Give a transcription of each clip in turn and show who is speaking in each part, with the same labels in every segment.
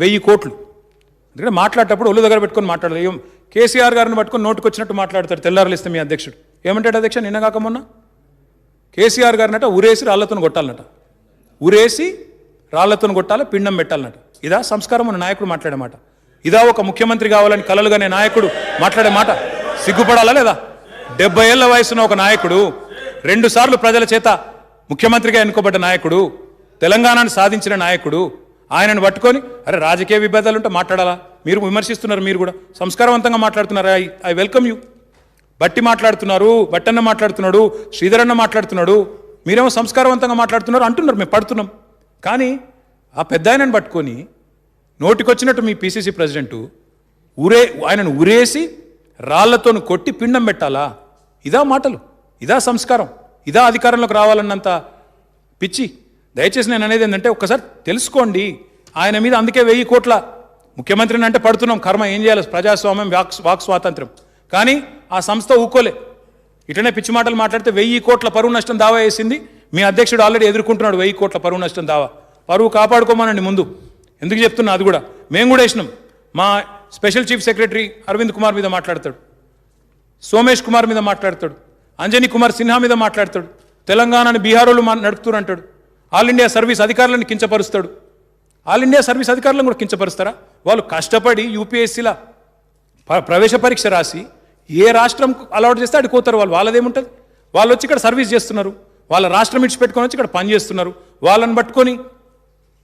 Speaker 1: వెయ్యి కోట్లు. ఎందుకంటే మాట్లాడేటప్పుడు ఒళ్ళు దగ్గర పెట్టుకొని మాట్లాడలేదు కేసీఆర్ గారిని పట్టుకొని నోటుకు వచ్చినట్టు మాట్లాడతాడు తెల్లారులు ఇస్తే మీ అధ్యక్షుడు. ఏమంటాడు అధ్యక్ష నిన్న కాక మొన్న? కేసీఆర్ గారినట ఉరేసి రాళ్ళతో కొట్టాలన్నట. ఉరేసి రాళ్ళతో కొట్టాలి పిండం పెట్టాలన్నట. ఇదా సంస్కారం ఉన్న నాయకుడు మాట్లాడే మాట. ఇదా ఒక ముఖ్యమంత్రి కావాలని కలలుగానే నాయకుడు మాట్లాడే మాట. సిగ్గుపడాలా లేదా? డెబ్బై ఏళ్ళ వయసున్న ఒక నాయకుడు రెండుసార్లు ప్రజల చేత ముఖ్యమంత్రిగా ఎన్నుకోబడ్డ నాయకుడు తెలంగాణను సాధించిన నాయకుడు ఆయనను పట్టుకొని అరే రాజకీయ విభేదాలు ఉంటే మాట్లాడాలా? మీరు విమర్శిస్తున్నారు మీరు కూడా. సంస్కారవంతంగా మాట్లాడుతున్నారు? I I welcome you. బట్టి మాట్లాడుతున్నారు బట్టన్న మాట్లాడుతున్నాడు శ్రీధరన్న మాట్లాడుతున్నాడు. మీరేమో సంస్కారవంతంగా మాట్లాడుతున్నారు అంటున్నారు మేము పడుతున్నాం. కానీ ఆ పెద్ద ఆయనను పట్టుకొని నోటికొచ్చినట్టు మీ పిసిసి ప్రెసిడెంటు ఊరే ఆయనను ఉరేసి రాళ్ళతో కొట్టి పిండం పెట్టాలా? ఇదా మాటలు ఇదా సంస్కారం ఇదా అధికారంలోకి రావాలన్నంత పిచ్చి. దయచేసి నేను అనేది ఏంటంటే ఒక్కసారి తెలుసుకోండి. ఆయన మీద అందుకే వెయ్యి కోట్ల ముఖ్యమంత్రిని అంటే పడుతున్నాం. కర్మ ఏం చేయాలి? ప్రజాస్వామ్యం వాక్ వాక్ స్వాతంత్రం కానీ ఆ సంస్థ ఊకోలే. ఇటనే పిచ్చి మాటలు మాట్లాడితే వెయ్యి కోట్ల పరువు నష్టం దావా వేసింది. మీ అధ్యక్షుడు ఆల్రెడీ ఎదుర్కొంటున్నాడు వెయ్యి కోట్ల పరువు నష్టం దావా. పరువు కాపాడుకోమనండి ముందు. ఎందుకు చెప్తున్నా అది కూడా. మేము కూడా వేసినాం. మా special chief secretary Arvind Kumar మీద మాట్లాడతాడు. సోమేష్ కుమార్ మీద మాట్లాడతాడు. అంజనీ కుమార్ సిన్హా మీద మాట్లాడతాడు. తెలంగాణని బీహార్ మా- నడుపుతున్నారు అంటాడు. ఆల్ ఇండియా సర్వీస్ అధికారులను కించపరుస్తాడు. ఆల్ ఇండియా సర్వీస్ అధికారులను కూడా కించపరుస్తారా? వాళ్ళు కష్టపడి యూపీఎస్సీలా ప్రవేశ పరీక్ష రాసి ఏ రాష్ట్రం అలవాటు చేస్తే అడిగి పోతారు వాళ్ళు. వాళ్ళదేముంటుంది వాళ్ళు వచ్చి ఇక్కడ సర్వీస్ చేస్తున్నారు. వాళ్ళ రాష్ట్రం ఇచ్చిపెట్టుకొని వచ్చి ఇక్కడ పని చేస్తున్నారు. వాళ్ళని పట్టుకొని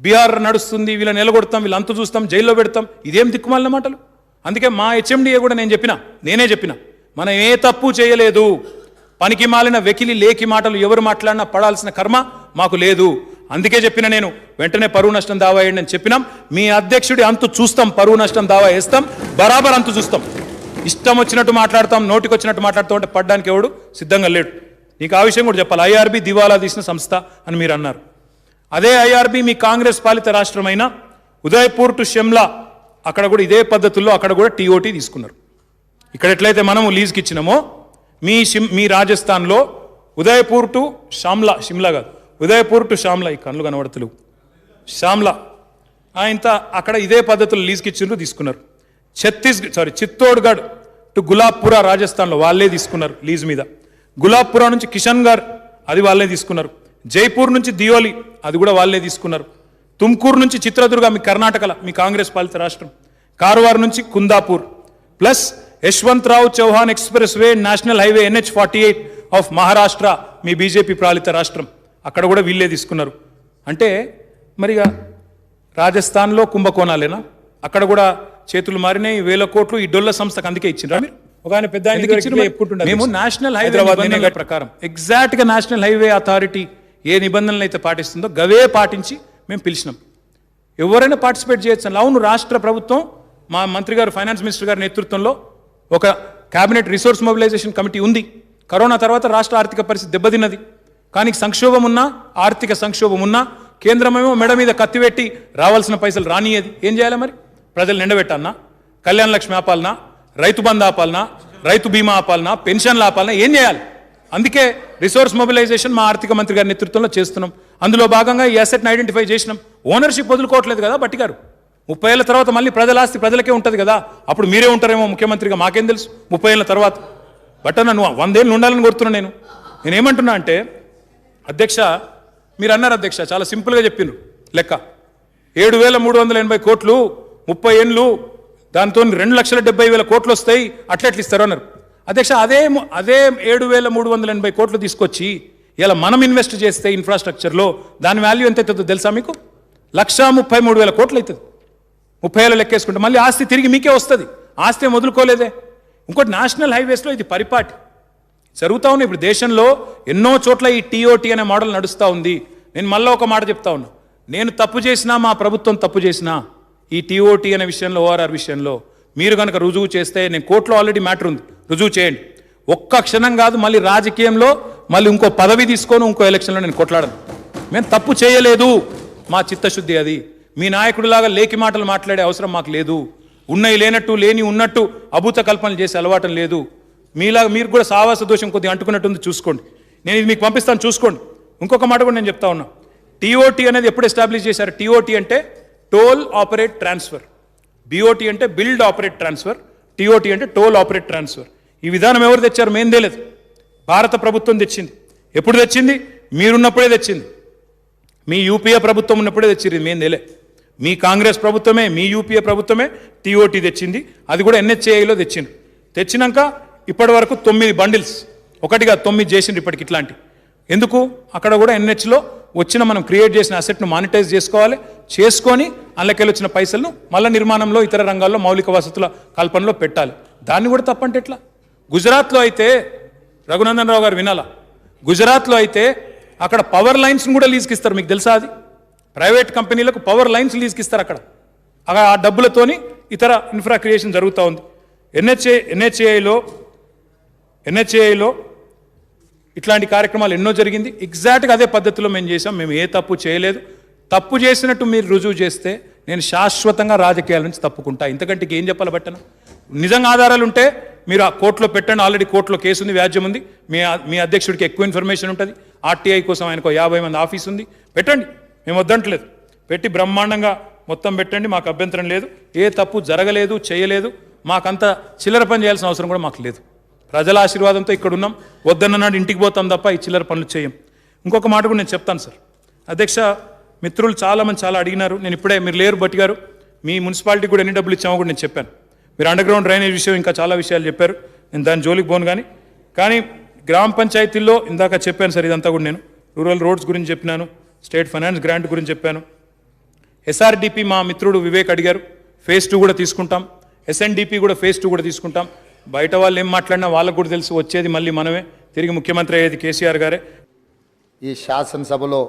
Speaker 1: బీహార్ నడుస్తుంది వీళ్ళని నిలగొడతాం వీళ్ళు అంతు చూస్తాం జైల్లో పెడతాం. ఇదేం దిక్కుమాలిన మాటలు? అందుకే మా హెచ్ఎండిఏ కూడా నేను చెప్పిన నేనే చెప్పిన మనం ఏ తప్పు చేయలేదు. పనికి మాలిన వెకిలి లేకి మాటలు ఎవరు మాట్లాడినా పడాల్సిన కర్మ మాకు లేదు. అందుకే చెప్పిన నేను వెంటనే పరువు నష్టం దావా వేయండి అని చెప్పినాం. మీ అధ్యక్షుడి అంతు చూస్తాం పరువు నష్టం దావా వేస్తాం బరాబర్ అంతు చూస్తాం. ఇష్టం వచ్చినట్టు మాట్లాడతాం నోటికి వచ్చినట్టు మాట్లాడుతూ ఉంటే పడ్డానికి ఎవడు సిద్ధంగా లేడు. నీకు ఆ విషయం కూడా చెప్పాలి. ఐఆర్బీ దివాలా తీసిన సంస్థ అని మీరు అన్నారు. అదే ఐఆర్బీ మీ కాంగ్రెస్ పాలిత రాష్ట్రమైన ఉదయపూర్ టు షిమ్లా అక్కడ కూడా ఇదే పద్ధతుల్లో అక్కడ కూడా టీఓటీ తీసుకున్నారు. ఇక్కడ ఎట్లయితే మనము లీజ్కి ఇచ్చినామో మీ షిమ్ మీ రాజస్థాన్లో ఉదయపూర్ టు షామ్లా షిమ్లా కాదు. ఉదయపూర్ టు శ్యామ్లా ఈ కళ్ళు కనబడతలు. శ్యామ్లా ఆయన అక్కడ ఇదే పద్ధతులు లీజ్కి ఇచ్చిండ్రు తీసుకున్నారు. ఛత్తీస్గఢ్ సారీ చిత్తోడ్గఢ్ టు గులాబ్పుర రాజస్థాన్లో వాళ్ళే తీసుకున్నారు లీజ్ మీద. గులాబ్పుర నుంచి కిషన్ గార్ అది వాళ్ళే తీసుకున్నారు. జైపూర్ నుంచి దియోలి అది కూడా వాళ్ళే తీసుకున్నారు. తుమ్కూరు నుంచి చిత్రదుర్గ మీ కర్ణాటకల మీ కాంగ్రెస్ పాలిత రాష్ట్రం. కార్వార్ నుంచి Kundapur. Plus Yashwantrao Chavan expressway national highway NH forty eight of Maharashtra me BJP పాలిత రాష్ట్రం. అక్కడ కూడా వీళ్ళే తీసుకున్నారు. అంటే మరిగా రాజస్థాన్లో కుంభకోణాలేనా? అక్కడ కూడా చేతులు మారినాయి వేల కోట్లు ఈ డొల్ల సంస్థకు అందుకే ఇచ్చిండ్రా మీరు? ఒక ఆయన పెద్ద? మేము నేషనల్
Speaker 2: హైదరాబాద్
Speaker 1: ప్రకారం. ఎగ్జాక్ట్గా నేషనల్ హైవే అథారిటీ ఏ నిబంధనలు అయితే పాటిస్తుందో గవే పాటించి మేము పిలిచినాం. ఎవరైనా పార్టిసిపేట్ చేయొచ్చు అవును రాష్ట్ర ప్రభుత్వం మా మంత్రి గారు ఫైనాన్స్ మినిస్టర్ గారి నేతృత్వంలో ఒక కేబినెట్ రిసోర్స్ మొబిలైజేషన్ కమిటీ ఉంది. కరోనా తర్వాత రాష్ట్ర ఆర్థిక పరిస్థితి దెబ్బతిన్నది. కానీ సంక్షోభం ఉన్నా ఆర్థిక సంక్షోభం ఉన్నా కేంద్రమేమో మెడ మీద కత్తిపెట్టి రావాల్సిన పైసలు రానియది ఏం చేయాలి మరి? ప్రజలు నిండబెట్టన్నా కళ్యాణ లక్ష్మి ఆపాలనా? రైతు బంధు ఆపాలనా? రైతు బీమా ఆపాలనా? పెన్షన్లు ఆపాలనా? ఏం చేయాలి? అందుకే రిసోర్స్ మొబిలైజేషన్ మా ఆర్థిక మంత్రి గారి నేతృత్వంలో చేస్తున్నాం. అందులో భాగంగా ఈ అసెట్ని ఐడెంటిఫై చేసినాం. ఓనర్షిప్ వదులుకోవట్లేదు కదా బట్టి గారు. ముప్పై ఏళ్ళ తర్వాత మళ్ళీ ప్రజల ఆస్తి ప్రజలకే ఉంటుంది కదా. అప్పుడు మీరే ఉంటారేమో ముఖ్యమంత్రిగా మాకేం తెలుసు? ముప్పై ఏళ్ళ తర్వాత. బట్ నన్ను వందేళ్ళు ఉండాలని కోరుతున్నా నేను. నేనేమంటున్నా అంటే అధ్యక్ష మీరు అన్నారు అధ్యక్ష చాలా సింపుల్గా చెప్పిండ్రు లెక్క. ఏడు వేల మూడు వందల ఎనభై కోట్లు ముప్పై ఏండ్లు దాంతో రెండు లక్షల డెబ్బై వేల కోట్లు వస్తాయి అట్లెట్లు ఎట్లా ఇస్తారు అన్నారు. అధ్యక్ష అదే అదే ఏడు వేల మూడు వందల ఎనభై కోట్లు తీసుకొచ్చి ఇలా మనం ఇన్వెస్ట్ చేస్తే ఇన్ఫ్రాస్ట్రక్చర్లో దాని వాల్యూ ఎంత అవుతుందో తెలుసా మీకు? లక్షా ముప్పై మూడు వేల కోట్లు అవుతుంది ముప్పై ఏళ్ళు లెక్కేసుకుంటే మళ్ళీ ఆస్తి తిరిగి మీకే వస్తుంది. ఆస్తి వదులుకోలేదే? ఇంకోటి నేషనల్ హైవేస్లో ఇది పరిపాటి. జరుగుతూ ఉన్నాయి ఇప్పుడు దేశంలో ఎన్నో చోట్ల ఈ టీఓటీ అనే మోడల్ నడుస్తూ ఉంది. నేను మళ్ళీ ఒక మాట చెప్తా ఉన్నా. నేను తప్పు చేసినా మా ప్రభుత్వం తప్పు చేసినా ఈ టీఓటీ అనే విషయంలో ఓఆర్ఆర్ విషయంలో మీరు కనుక రుజువు చేస్తే నేను కోర్టులో ఆల్రెడీ మ్యాటర్ ఉంది. రుజువు చేయండి. ఒక్క క్షణం కాదు మళ్ళీ రాజకీయంలో మళ్ళీ ఇంకో పదవి తీసుకొని ఇంకో ఎలక్షన్లో నేను కొట్లాడను. మేము తప్పు చేయలేదు. మా చిత్తశుద్ధి అది. మీ నాయకుడిలాగా లేకి మాటలు మాట్లాడే అవసరం మాకు లేదు. ఉన్నవి లేనట్టు లేని ఉన్నట్టు అభూత కల్పనలు చేసే అలవాటం లేదు. మీలాగా మీరు కూడా సావాస దోషం కొద్దిగా అంటుకున్నట్టుంది చూసుకోండి. నేను ఇది మీకు పంపిస్తాను చూసుకోండి. ఇంకొక మాట కూడా నేను చెప్తా ఉన్నా. టీఓటీ అనేది ఎప్పుడు ఎస్టాబ్లిష్ చేశారు? టీఓటీ అంటే టోల్ ఆపరేట్ ట్రాన్స్ఫర్. బిఓటీ అంటే బిల్డ్ ఆపరేట్ ట్రాన్స్ఫర్. టీఓటీ అంటే టోల్ ఆపరేట్ ట్రాన్స్ఫర్. ఈ విధానం ఎవరు తెచ్చారు? మేం తెలియదు. భారత ప్రభుత్వం తెచ్చింది. ఎప్పుడు తెచ్చింది? మీరున్నప్పుడే తెచ్చింది. మీ యూపీఏ ప్రభుత్వం ఉన్నప్పుడే తెచ్చింది. మేం తేలే మీ కాంగ్రెస్ ప్రభుత్వమే మీ యూపీఏ ప్రభుత్వమే టీఓటీ తెచ్చింది. అది కూడా ఎన్హెచ్ఏఐలో తెచ్చింది. తెచ్చినాక ఇప్పటి వరకు తొమ్మిది బండిల్స్. ఒకటిగా తొమ్మిది చేసిండ్రు ఇప్పటికి ఇట్లాంటి. ఎందుకు? అక్కడ కూడా ఎన్హెచ్లో వచ్చిన మనం క్రియేట్ చేసిన అసెట్ను మానిటైజ్ చేసుకోవాలి చేసుకొని అందులోకెళ్ళి వచ్చిన పైసలను మళ్ళీ నిర్మాణంలో ఇతర రంగాల్లో మౌలిక వసతుల కల్పనలో పెట్టాలి. దాన్ని కూడా తప్పంటే ఎట్లా? గుజరాత్లో అయితే రఘునందన్ రావు గారు వినాలా? గుజరాత్లో అయితే అక్కడ పవర్ లైన్స్ని కూడా లీజ్కి ఇస్తారు మీకు తెలుసా అది? ప్రైవేట్ కంపెనీలకు పవర్ లైన్స్ లీజ్కి ఇస్తారు అక్కడ. అక్కడ ఆ డబ్బులతోని ఇతర ఇన్ఫ్రా క్రియేషన్ జరుగుతూ ఉంది. ఎన్హెచ్ఏ ఎన్హెచ్ఏఐలో ఎన్హెచ్ఏలో ఇట్లాంటి కార్యక్రమాలు ఎన్నో జరిగింది. ఎగ్జాక్ట్గా అదే పద్ధతిలో మేము చేసాం మేము ఏ తప్పు చేయలేదు. తప్పు చేసినట్టు మీరు రుజువు చేస్తే నేను శాశ్వతంగా రాజకీయాల నుంచి తప్పుకుంటా. ఇంతకంటే ఏం చెప్పాలి పెట్టను నిజంగా ఆధారాలు ఉంటే మీరు ఆ కోర్టులో పెట్టండి. ఆల్రెడీ కోర్టులో కేసు ఉంది వ్యాజ్యం ఉంది. మీ మీ అధ్యక్షుడికి ఎక్కువ ఇన్ఫర్మేషన్ ఉంటుంది. ఆర్టీఐ కోసం ఆయనకు యాభై మంది ఆఫీస్ ఉంది. పెట్టండి. మేము వద్దంటలేదు. పెట్టి బ్రహ్మాండంగా మొత్తం పెట్టండి. మాకు అభ్యంతరం లేదు. ఏ తప్పు జరగలేదు చేయలేదు. మాకంత చిల్లర పని చేయాల్సిన అవసరం కూడా మాకు లేదు. ప్రజల ఆశీర్వాదంతో ఇక్కడ ఉన్నాం వద్దన్ననాడు ఇంటికి పోతాం తప్ప ఈ చిల్లర పనులు చేయం. ఇంకొక మాట కూడా నేను చెప్తాను సార్. అధ్యక్ష మిత్రులు చాలామంది చాలా అడిగినారు. నేను ఇప్పుడే మీరు లేరు బట్టి గారు మీ మున్సిపాలిటీ కూడా ఎన్ని డబ్బులు ఇచ్చామో కూడా నేను చెప్పాను. మీరు అండర్గ్రౌండ్ డ్రైనేజ్ విషయం ఇంకా చాలా విషయాలు చెప్పారు. నేను దాని జోలికి పోను కానీ కానీ గ్రామ పంచాయతీల్లో ఇందాక చెప్పాను సార్ ఇదంతా కూడా నేను. రూరల్ రోడ్స్ గురించి చెప్పినాను స్టేట్ ఫైనాన్స్ గ్రాంట్ గురించి చెప్పాను. ఎస్ఆర్డిపి మా మిత్రుడు వివేక్ అడిగారు. ఫేజ్ టూ కూడా తీసుకుంటాం. ఎస్ఎన్డిపి కూడా ఫేజ్ టూ కూడా తీసుకుంటాం. బయట వాళ్ళు ఏం మాట్లాడినా వాళ్ళకు కూడా తెలుసు వచ్చేది మళ్ళీ మనమే. తిరిగి ముఖ్యమంత్రి అయ్యేది కేసీఆర్ గారే.
Speaker 2: ఈ శాసనసభలో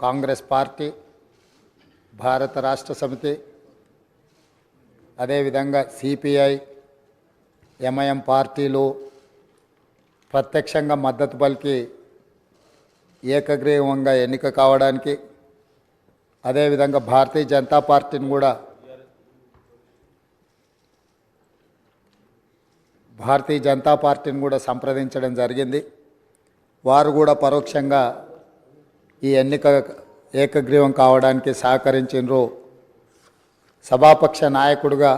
Speaker 2: కాంగ్రెస్ పార్టీ భారత రాష్ట్ర సమితి అదేవిధంగా సిపిఐ ఎంఐఎం పార్టీలు ప్రత్యక్షంగా మద్దతు పలికి ఏకగ్రీవంగా ఎన్నిక కావడానికి అదేవిధంగా భారతీయ జనతా పార్టీని కూడా భారతీయ జనతా పార్టీని కూడా సంప్రదించడం జరిగింది. వారు కూడా పరోక్షంగా ఈ ఎన్నిక ఏకగ్రీవం కావడానికి సహకరించినరు. సభాపక్ష నాయకుడుగా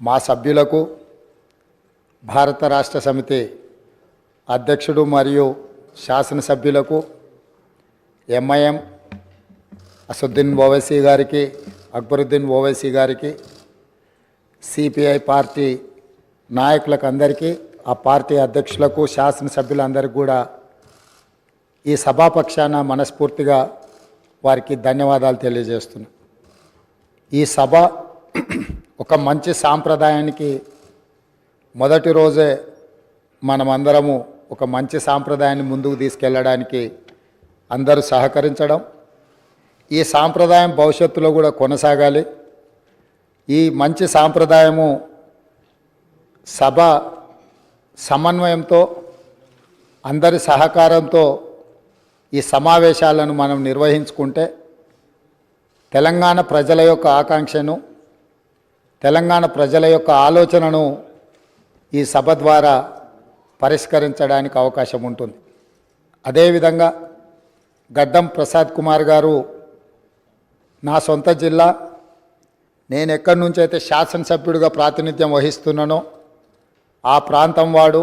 Speaker 2: మా సభ్యులకు భారత రాష్ట్ర సమితి అధ్యక్షుడు మరియు శాసనసభ్యులకు ఎంఐఎం అసుద్దీన్ ఓవైసీ గారికి అక్బరుద్దీన్ ఓవైసీ గారికి సిపిఐ పార్టీ నాయకులకు అందరికీ ఆ పార్టీ అధ్యక్షులకు శాసనసభ్యులందరికీ కూడా ఈ సభాపక్షాన మనస్ఫూర్తిగా వారికి ధన్యవాదాలు తెలియజేస్తున్నా. ఈ సభ ఒక మంచి సాంప్రదాయానికి మొదటి రోజే మనమందరము ఒక మంచి సాంప్రదాయాన్ని ముందుకు తీసుకెళ్ళడానికి అందరూ సహకరించడం ఈ సాంప్రదాయం భవిష్యత్తులో కూడా కొనసాగాలి. ఈ మంచి సాంప్రదాయము సభ సమన్వయంతో అందరి సహకారంతో ఈ సమావేశాలను మనం నిర్వహించుకుంటే తెలంగాణ ప్రజల యొక్క ఆకాంక్షను తెలంగాణ ప్రజల యొక్క ఆలోచనను ఈ సభ ద్వారా పరిష్కరించడానికి అవకాశం ఉంటుంది. అదేవిధంగా గడ్డం ప్రసాద్ కుమార్ గారు నా సొంత జిల్లా. నేను ఎక్కడి నుంచి అయితే శాసనసభ్యుడిగా ప్రాతినిధ్యం వహిస్తున్నానో ఆ ప్రాంతం వాడు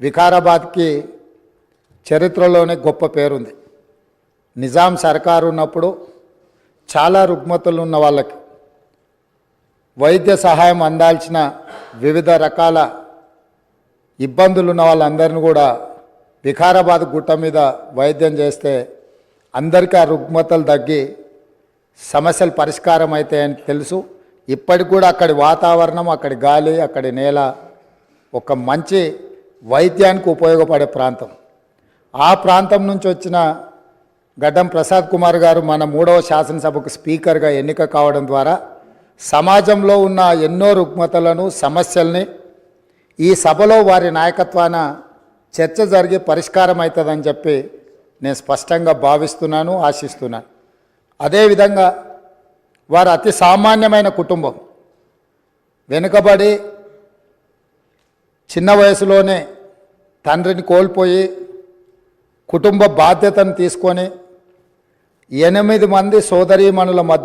Speaker 2: వికారాబాద్కి చరిత్రలోనే గొప్ప పేరుంది. నిజాం సర్కారు ఉన్నప్పుడు చాలా రుగ్మతులు ఉన్న వాళ్ళకి వైద్య సహాయం అందాల్సిన వివిధ రకాల ఇబ్బందులు ఉన్న వాళ్ళందరిని కూడా వికారాబాద్ గుట్ట మీద వైద్యం చేస్తే అందరికీ ఆ రుగ్మతలు తగ్గి సమస్యలు పరిష్కారం అవుతాయని తెలుసు. ఇప్పటికి కూడా అక్కడి వాతావరణం అక్కడి గాలి అక్కడి నేల ఒక మంచి వైద్యానికి ఉపయోగపడే ప్రాంతం. ఆ ప్రాంతం నుంచి వచ్చిన గడ్డం ప్రసాద్ కుమార్ గారు మన మూడవ శాసనసభకు స్పీకర్గా ఎన్నిక కావడం ద్వారా సమాజంలో ఉన్న ఎన్నో రుగ్మతలను సమస్యల్ని ఈ సభలో వారి నాయకత్వాన చర్చ జరిగి పరిష్కారం అవుతుందని చెప్పి నేను స్పష్టంగా భావిస్తున్నాను ఆశిస్తున్నాను. అదేవిధంగా వారు అతి సామాన్యమైన కుటుంబం. వెనుకబడి చిన్న వయసులోనే తండ్రిని కోల్పోయి కుటుంబ బాధ్యతను తీసుకొని ఎనిమిది మంది సోదరీమణుల మధ్య